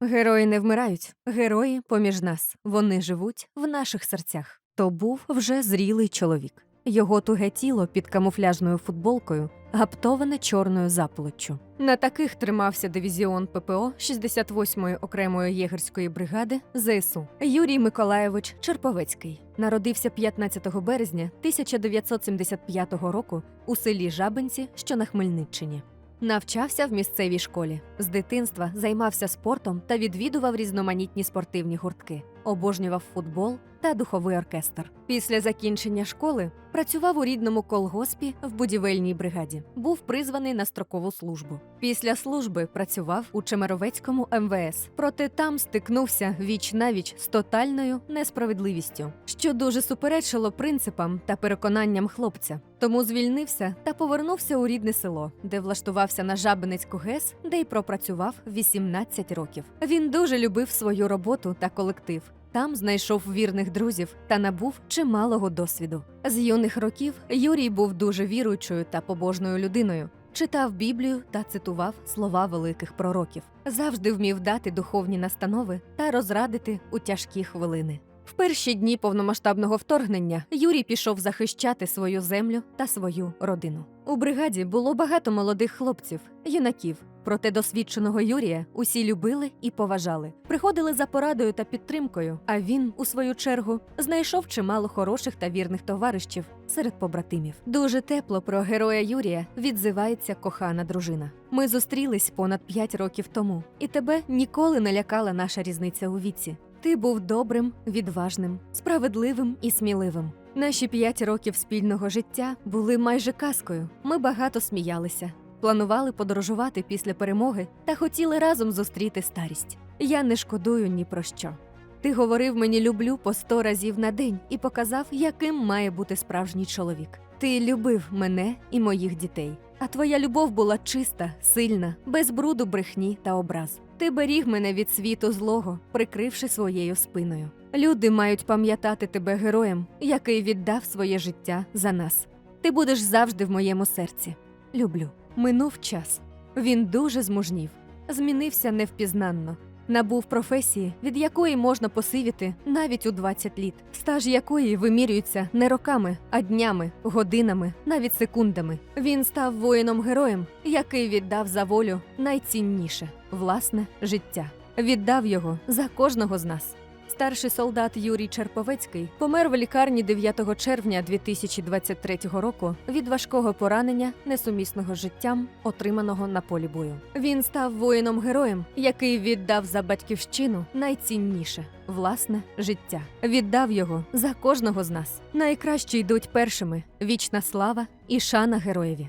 Герої не вмирають, герої поміж нас. Вони живуть в наших серцях. То був вже зрілий чоловік. Його туге тіло під камуфляжною футболкою гаптоване чорною заполоччю. На таких тримався дивізіон ППО 68-ї окремої єгерської бригади ЗСУ Юрій Миколаєвич Черповецький. Народився 15 березня 1975 року у селі Жабинці, що на Хмельниччині. Навчався в місцевій школі. З дитинства займався спортом та відвідував різноманітні спортивні гуртки, обожнював футбол та духовий оркестр. Після закінчення школи працював у рідному колгоспі в будівельній бригаді. Був призваний на строкову службу. Після служби працював у Чемеровецькому МВС, проте там стикнувся віч навіч з тотальною несправедливістю, що дуже суперечило принципам та переконанням хлопця. Тому звільнився та повернувся у рідне село, де влаштувався на Жабинецьку ГЕС, де й пропрацював 18 років. Він дуже любив свою роботу та колектив. Там знайшов вірних друзів та набув чималого досвіду. З юних років Юрій був дуже віруючою та побожною людиною. Читав Біблію та цитував слова великих пророків. Завжди вмів дати духовні настанови та розрадити у тяжкі хвилини. В перші дні повномасштабного вторгнення Юрій пішов захищати свою землю та свою родину. У бригаді було багато молодих хлопців, юнаків. Проте досвідченого Юрія усі любили і поважали, приходили за порадою та підтримкою. А він, у свою чергу, знайшов чимало хороших та вірних товаришів серед побратимів. Дуже тепло про героя Юрія відзивається кохана дружина. Ми зустрілись понад п'ять років тому, і тебе ніколи не лякала наша різниця у віці. Ти був добрим, відважним, справедливим і сміливим. Наші п'ять років спільного життя були майже казкою. Ми багато сміялися, планували подорожувати після перемоги та хотіли разом зустріти старість. Я не шкодую ні про що. Ти говорив мені люблю по сто разів на день і показав, яким має бути справжній чоловік. Ти любив мене і моїх дітей. А твоя любов була чиста, сильна, без бруду брехні та образ. Ти беріг мене від світу злого, прикривши своєю спиною. Люди мають пам'ятати тебе героєм, який віддав своє життя за нас. Ти будеш завжди в моєму серці. Люблю. Минув час. Він дуже змужнів, змінився невпізнанно. Набув професії, від якої можна посивіти навіть у 20 літ, стаж якої вимірюється не роками, а днями, годинами, навіть секундами. Він став воїном-героєм, який віддав за волю найцінніше власне життя. Віддав його за кожного з нас. Старший солдат Юрій Черповецький помер в лікарні 9 червня 2023 року від важкого поранення, несумісного з життям, отриманого на полі бою. Він став воїном-героєм, який віддав за батьківщину найцінніше власне життя. Віддав його за кожного з нас. Найкращі йдуть першими: вічна слава і шана героєві.